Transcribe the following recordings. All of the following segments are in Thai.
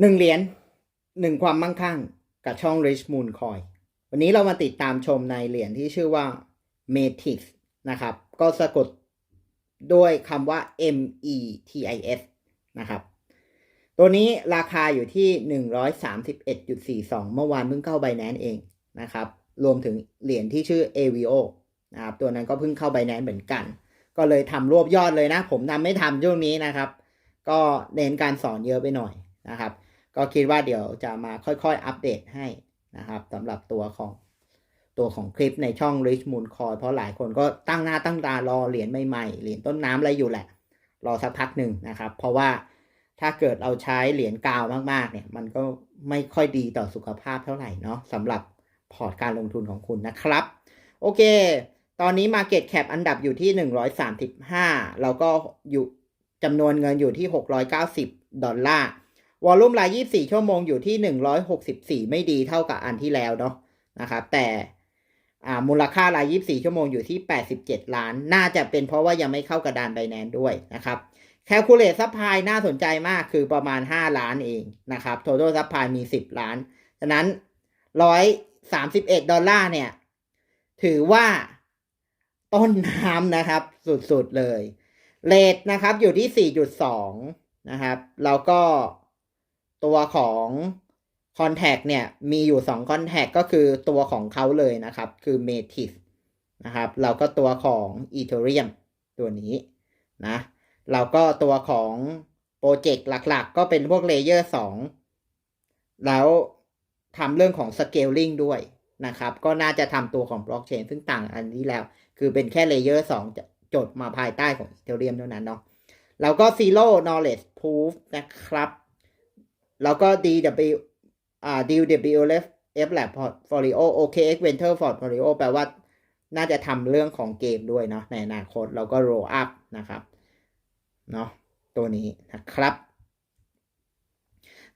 หนึ่งเหรียญหนึ่งความมั่งคั่งกับช่อง Rich Moon Coin วันนี้เรามาติดตามชมในเหรียญที่ชื่อว่า Metix นะครับ ก็สะกดด้วยคำว่า M E T I S นะครับ ตัวนี้ราคาอยู่ที่ 131.42 เมื่อวานเพิ่งเข้าไบแนนเองนะครับ รวมถึงเหรียญที่ชื่อ AVO นะครับ ตัวนั้นก็เพิ่งเข้าไบแนนเหมือนกัน ก็เลยทำรวบยอดเลยนะ ผมทำไม่ทำช่วงนี้นะครับ ก็เน้นการสอนเยอะไปหน่อยนะครับ ก็คิดว่าเดี๋ยวจะมาค่อยๆอัปเดตให้นะครับสำหรับตัวของตัวของคลิปในช่อง Rich Moon Coin เพราะหลายคนก็ตั้งหน้าตั้งตารอเหรียญใหม่ๆเหรียญต้นน้ำอะไรอยู่แหละ รอสักพักหนึ่งนะครับ เพราะว่าถ้าเกิดเราใช้เหรียญกาวมากๆเนี่ย มันก็ไม่ค่อยดีต่อสุขภาพเท่าไหร่เนาะสำหรับพอร์ตการลงทุนของคุณนะครับ โอเค ตอนนี้ Market Cap อันดับอยู่ที่ 135 แล้วก็อยู่จำนวนเงินอยู่ที่ 690 ดอลลาร์ วอลลุ่มราย 24 ชั่วโมงอยู่ที่ 164 ไม่ดีเท่ากับอันที่แล้วเนาะนะครับ แต่มูลค่าราย 24 ชั่วโมงอยู่ที่ 87 ล้าน น่าจะเป็นเพราะว่ายังไม่เข้ากระดานไบแนนด้วยนะครับแคลคูลเลตซัพพลายน่าสนใจมากคือประมาณ 5 ล้านเองนะครับโท t a l ซัพพลายมี 10 ล้าน ฉะนั้น 131 ดอลลาร์เนี่ย ถือว่าต้นน้ำนะครับ สุดๆเลย เลทนะครับอยู่ที่ 4.2 นะครับ แล้วก็ ตัวของ Contact เนี่ยมีอยู่ 2 Contact ก็คือตัวของเขาเลยนะครับ คือ Metis นะครับแล้วก็ตัวของ Ethereum ตัวนี้นะแล้วก็ตัวของโปรเจกต์หลักๆ ก็เป็นพวก Layer 2แล้วทำเรื่องของ Scaling ด้วยนะครับ ก็น่าจะทำตัวของ Blockchain ซึ่งต่างอันนี้แล้ว คือเป็นแค่ Layer 2จะจดมาภายใต้ของ Ethereum เท่านั้นเนาะแล้วก็ Zero Knowledge Proof นะครับ แล้วก็ DW อ่า DWF F Lab Portfolio OKX Venture Portfolio แปลว่าน่าจะทำเรื่องของเกมด้วยเนาะในอนาคตแล้วก็ roll up นะครับเนาะตัวนี้นะครับ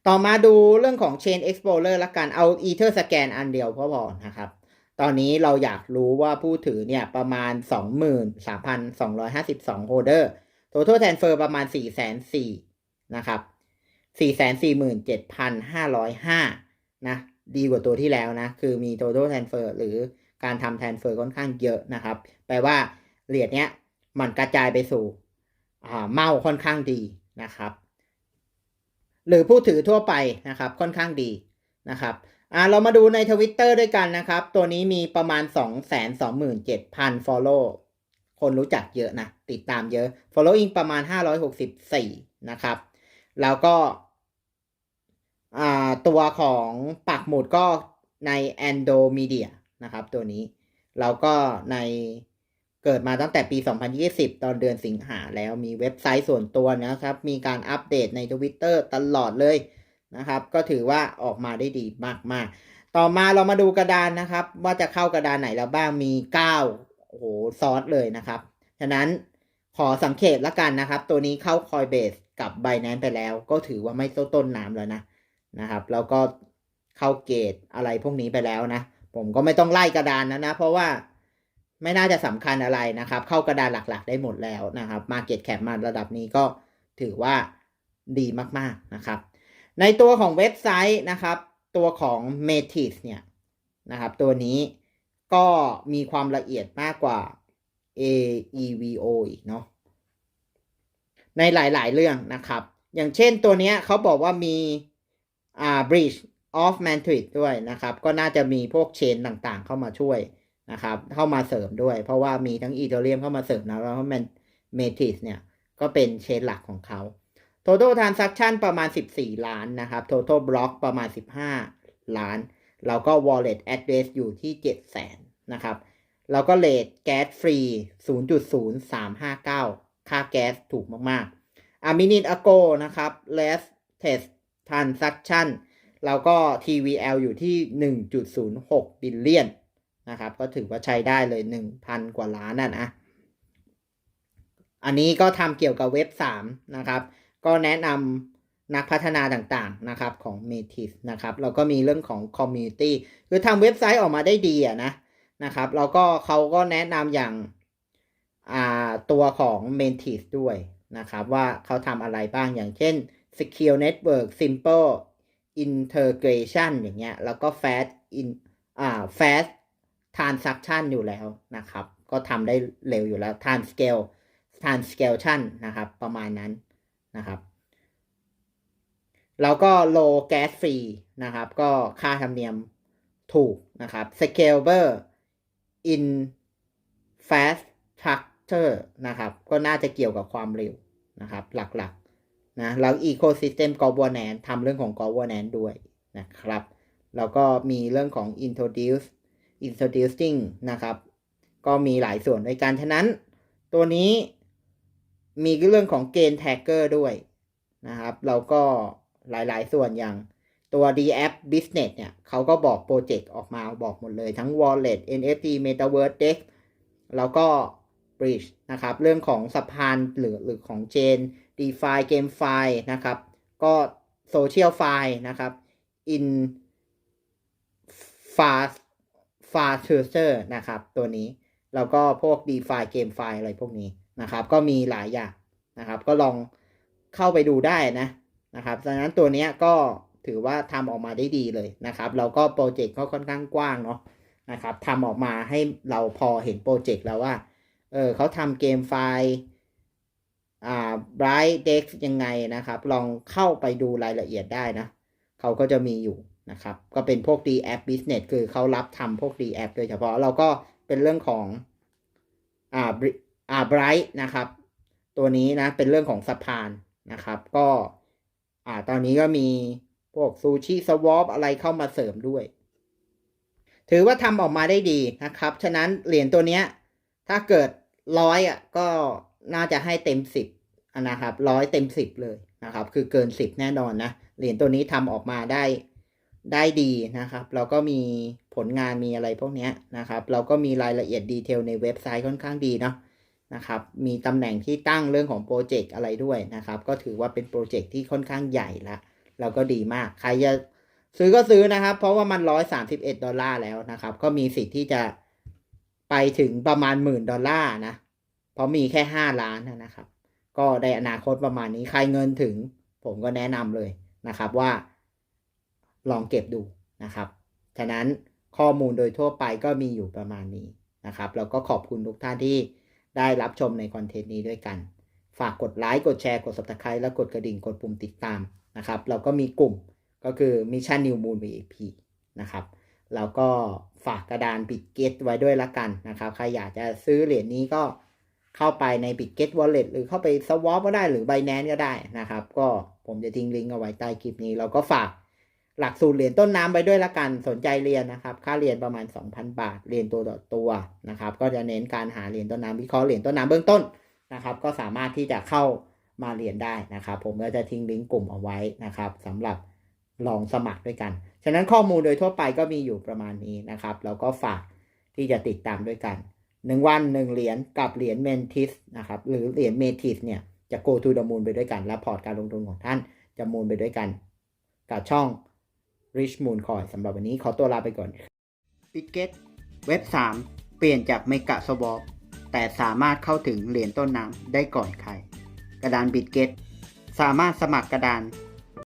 ต่อมาดูเรื่องของ Chain Explorer ละกันเอา Ether Scan อันเดียวพอพอนะครับ ตอนนี้เราอยากรู้ว่าผู้ถือเนี่ยประมาณ 23,252โฮเดอร์ total transfer ประมาณ 4,400นะครับ 447,505นะ ดีกว่าตัวที่แล้วนะ คือมี total transfer หรือการทำ transfer ค่อนข้างเยอะนะครับ แปลว่าเหรียญเนี้ยมันกระจายไปสู่เมาค่อนข้างดีนะครับ หรือผู้ถือทั่วไปนะครับ ค่อนข้างดีนะครับอ่าเรามาดูในทวิตเตอร์ด้วยกันนะครับ ตัวนี้มีประมาณ 227,000 follow คนรู้จักเยอะนะ ติดตามเยอะ following ประมาณ 564 นะครับ แล้วก็ ตัวของปักหมุดก็ใน Andromedia นะครับตัวนี้แล้วก็ในเกิดมาตั้งแต่ปี 2020 ตอนเดือนสิงหาแล้วมีเว็บไซต์ส่วนตัวนะครับ มีการอัปเดตใน Twitter ตลอดเลยนะครับ ก็ถือว่าออกมาได้ดีมากๆ ต่อมาเรามาดูกระดานนะครับ ว่าจะเข้ากระดานไหนแล้วบ้างมี 9 โอ้โหซอสเลยนะครับ ฉะนั้นขอสังเกตละกันนะครับ ตัวนี้เข้า Coinbase กับ Binance ไปแล้ว ก็ถือว่าไม่ต้นน้ำแล้วนะ นะครับ แล้วก็เข้าเกตอะไรพวกนี้ไปแล้วนะ ผมก็ไม่ต้องไล่กระดานนะนะ เพราะว่าไม่น่าจะสำคัญอะไรนะครับ เข้ากระดานหลักๆ ได้หมดแล้วนะครับ Market Cap มาระดับนี้ก็ถือว่าดีมากๆนะครับ ในตัวของเว็บไซต์นะครับ ตัวของ Metis เนี่ยนะครับ ตัวนี้ก็มีความละเอียดมากกว่า AEVO อีกเนาะในหลายๆเรื่องนะครับ อย่างเช่นตัวนี้เขาบอกว่ามี อ่า Bridge of Matrix ด้วยนะครับ ก็น่าจะมีพวกเชนต่างๆ เข้ามาช่วยนะครับ เข้ามาเสริมด้วย เพราะว่ามีทั้ง Ethereum เข้ามาเสริมนะแล้วมัน Matrix เนี่ย ก็เป็นเชนหลักของเขา total transaction ประมาณ 14 ล้านนะครับ total block ประมาณ 15 ล้าน แล้วก็ wallet address อยู่ที่ 7 0 0 0 0นะครับแล้วก็เลทแก๊สฟรี 0.0359 ค่าแก๊สถูกมากๆ a minute ago นะครับ last test transaction แล้วก็ TVL อยู่ที่ 1.06 บิลเลียนนะครับ ก็ถือว่าใช้ได้เลย 1,000 กว่าล้านน่ะนะ อันนี้ก็ทำเกี่ยวกับเว็บ 3 นะครับ ก็แนะนำนักพัฒนาต่างๆนะครับของ Metis นะครับแล้วก็มีเรื่องของ Community คือทำเว็บไซต์ออกมาได้ดีอะนะนะครับ แล้วก็เขาก็แนะนำอย่างาตัวของ Metis ด้วยนะครับ ว่าเขาทำอะไรบ้างอย่างเช่น Secure Network Simple integration อย่างเงี้ย แล้วก็ fast in อ่า fast transaction อยู่แล้วนะครับ ก็ทำได้เร็วอยู่แล้ว time scale time scalation นะครับ ประมาณนั้นนะครับ แล้วก็ low gas fee นะครับ ก็ค่าธรรมเนียมถูกนะครับ scalable in fast structure นะครับ ก็น่าจะเกี่ยวกับความเร็วนะครับ หลักๆ นะแล้ว ecosystem governance ทำเรื่องของ governance ด้วยนะครับ แล้วก็มีเรื่องของ introduce introducing นะครับ ก็มีหลายส่วนด้วยกัน ฉะนั้น ตัวนี้มีเรื่องของ gain tagger ด้วยนะครับแล้วก็หลายๆ ส่วนอย่างตัว D app business เนี่ยเขาก็บอกโปรเจกต์ออกมาบอกหมดเลยทั้ง wallet NFT metaverse dex แล้วก็ bridge นะครับ เรื่องของสะพานหรือหรือของ chain DeFi GameFi นะครับ ก็ social fi นะครับ in fast fast user นะครับ ตัวนี้ แล้วก็พวก DeFi GameFi อะไรพวกนี้นะครับ ก็มีหลายอย่างนะครับ ก็ลองเข้าไปดูได้นะนะครับดังนั้นตัวนี้ก็ถือว่าทำออกมาได้ดีเลยนะครับแล้วก็โปรเจกต์ก็ค่อนข้างกว้างเนาะนะครับทำออกมาให้เราพอเห็นโปรเจกต์แล้วว่า เออเขาทำเกมไฟล์ Bright Dex ยังไงนะครับ ลองเข้าไปดูรายละเอียดได้นะ เขาก็จะมีอยู่นะครับ ก็เป็นพวก D App Business คือเขารับทำพวก D App โดยเฉพาะเราก็เป็นเรื่องของอ่าอ่า Bright นะครับ ตัวนี้นะ เป็นเรื่องของสะพานนะครับ ก็อ่าตอนนี้ก็มีพวกซูชิสวอปอะไรเข้ามาเสริมด้วย ถือว่าทำออกมาได้ดีนะครับ ฉะนั้นเหรียญตัวเนี้ย ถ้าเกิดร้อยอะก็น่าจะให้เต็มสิบ นะครับร้อยเต็มสิบเลยนะครับ คือเกินสิบแน่นอนนะเหรียญตัวนี้ทำออกมาได้ได้ดีนะครับแล้วก็มีผลงานมีอะไรพวกเนี้ยนะครับ เราก็มีรายละเอียดดีเทลในเว็บไซต์ค่อนข้างดีเนาะนะครับ มีตำแหน่งที่ตั้งเรื่องของโปรเจกต์อะไรด้วยนะครับ ก็ถือว่าเป็นโปรเจกต์ที่ค่อนข้างใหญ่ละแล้วก็ดีมาก ใครจะซื้อก็ซื้อนะครับ เพราะว่ามันร้อยสามสิบเอ็ดดอลลาร์แล้วนะครับ ก็มีสิทธิ์ที่จะไปถึงประมาณหมื่นดอลลาร์นะ เพราะมีแค่ห้าล้านนะครับ ก็ในอนาคตประมาณนี้ใครเงินถึง ผมก็แนะนำเลยนะครับว่า ลองเก็บดูนะครับ ฉะนั้นข้อมูลโดยทั่วไปก็มีอยู่ประมาณนี้นะครับ แล้วก็ขอบคุณทุกท่านที่ได้รับชมในคอนเทนต์นี้ด้วยกัน ฝากกดไลค์กดแชร์กด subscribe และกดกระดิ่งกดปุ่มติดตามนะครับ เราก็มีกลุ่มก็คือ Mission New Moon VIP นะครับแล้วก็ฝากกระดานบิ g เกตไว้ด้วยละกันนะครับ ใครอยากจะซื้อเหรียญนี้ก็ เข้าไปในบิ g เกต Wallet หรือเข้าไป Swap ก็ได้หรือ Binance ก็ได้นะครับ ก็ผมจะทิ้งลิงก์เอาไว้ใต้คลิปนี้ เราก็ฝากหลักสูตรเหรียญต้นน้ำไปด้วยละกันสนใจเรียนนะครับ ค่าเรียนประมาณ 2,000 บาท เรียนตัวต่อตัวนะครับ ก็จะเน้นการหาเหรียญต้นน้ำวิเคราะห์เหรียญต้นน้ำเบื้องต้นนะครับ ก็สามารถที่จะเข้ามาเรียนได้นะครับ ผมก็จะทิ้งลิงก์กลุ่มเอาไว้นะครับสำหรับลองสมัครด้วยกัน ฉะนั้นข้อมูลโดยทั่วไปก็มีอยู่ประมาณนี้นะครับ แล้วก็ฝากที่จะติดตามด้วยกัน หนึ่งวันหนึ่งเหรียญกับเหรียญเมนทิสนะครับหรือเหรียญเมทิสเนี่ยจะ go to the moon ไปด้วยกัน และพอร์ตการลงทุนของท่านจะมูลไปด้วยกัน กับช่อง Rich Moon Coin สำหรับวันนี้ขอตัวลาไปก่อน b i t g e t เว็บ 3 เปลี่ยนจากเมกะสวอปแต่สามารถเข้าถึงเหรียญต้นน้ำได้ก่อนใคร กระดาน b i t g e t สามารถสมัครกระดาน